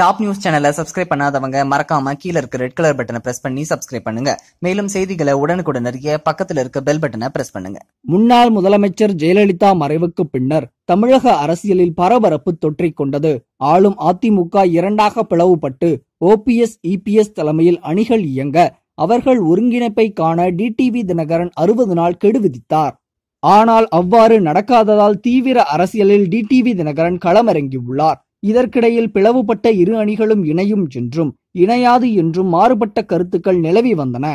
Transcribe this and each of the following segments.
Top news சேனலை subscribe பண்ணாதவங்க மறக்காம கீழ இருக்க ரெட் கலர் பட்டனை பிரஸ் பண்ணி சப்ஸ்கிரைப் பண்ணுங்க. மேலும் செய்திகளை உடனுக்குடன் அறிய பக்கத்துல இருக்க பெல் பட்டனை பிரஸ் பண்ணுங்க. முன்னாள் முதலமைச்சர் ஜெயலலிதா மறைவுக்கு பின்னர் தமிழக அரசியலில் பரபரப்பு தொற்றிக் கொண்டது. ஆளும் அதிமுக இரண்டாக பிளவுபட்டு ஓபிஎஸ் இபிஎஸ் தலைமையில் அணிகள் இயங்க அவர்கள் ஒருங்கிணைப்பை காண டிடிவி தினகரன் அறுபது நாள் கெடு விதித்தார். ஆனால் அவ்வாறு நடக்காததால் தீவிர அரசியலில் டிடிவி தினகரன் களமிறங்கியுள்ளார். இதற்கிடையில் பிளவுபட்ட இரு அணிகளும் இணையும் என்றும் இணையாது என்றும் மாறுபட்ட கருத்துக்கள் நிலவி வந்தன.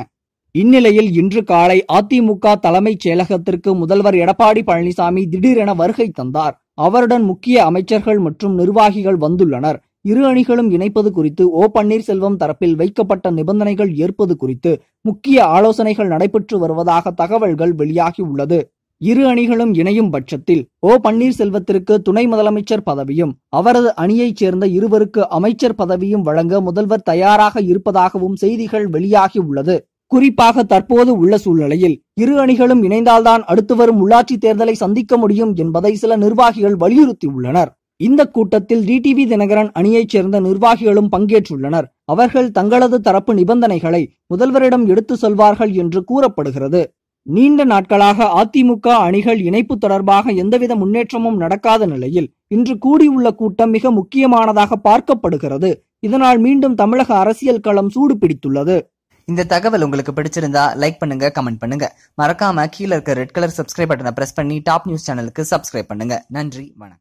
இந்நிலையில் இன்று காலை அதிமுக தலைமைச் செயலகத்திற்கு முதல்வர் எடப்பாடி பழனிசாமி திடீரென வருகை தந்தார். அவருடன் முக்கிய அமைச்சர்கள் மற்றும் நிர்வாகிகள் வந்துள்ளனர். இரு அணிகளும் இணைப்பது குறித்து ஓ. பன்னீர்செல்வம் தரப்பில் வைக்கப்பட்ட நிபந்தனைகள் ஏற்பது குறித்து முக்கிய ஆலோசனைகள் நடைபெற்று வருவதாக தகவல்கள் வெளியாகியுள்ளது இரு அணிகளும் இணையும் பட்சத்தில் ஓ பன்னீர்செல்வத்திற்கு துணை முதலமைச்சர் பதவியும் அவரது அணியைச் சேர்ந்த இருவருக்கு அமைச்சர் பதவியும் வழங்க முதல்வர் தயாராக இருப்பதாகவும் செய்திகள் வெளியாகி உள்ளது. குறிப்பாக தற்போது உள்ள சூழ்நிலையில் இரு அணிகளும் இணைந்தால்தான் அடுத்து வரும் உள்ளாட்சி தேர்தலை சந்திக்க முடியும் என்பதை சில நிர்வாகிகள் வலியுறுத்தியுள்ளனர். இந்த கூட்டத்தில் டிடிவி தினகரன் அணியைச் சேர்ந்த நிர்வாகிகளும் பங்கேற்றுள்ளனர். அவர்கள் தங்களது தரப்பு நிபந்தனைகளை முதல்வரிடம் எடுத்து சொல்வார்கள் என்று கூறப்படுகிறது. நீண்ட நாட்களாக அதிமுக அணிகள் இணைப்பு தொடர்பாக எந்தவித முன்னேற்றமும் நடக்காத நிலையில் இன்று கூடியுள்ள கூட்டம் மிக முக்கியமானதாக பார்க்கப்படுகிறது. இதனால் மீண்டும் தமிழக அரசியல் களம் சூடு பிடித்துள்ளது இந்த தகவல் உங்களுக்கு பிடிச்சிருந்தா லைக் பண்ணுங்க கமெண்ட் பண்ணுங்க. மறக்காம கீழ இருக்க ரெட் கலர் சப்ஸ்கிரைப் பட்டனை பிரஸ் பண்ணி டாப் நியூஸ் சேனலுக்கு சப்ஸ்கிரைப் பண்ணுங்க. நன்றி வணக்கம்.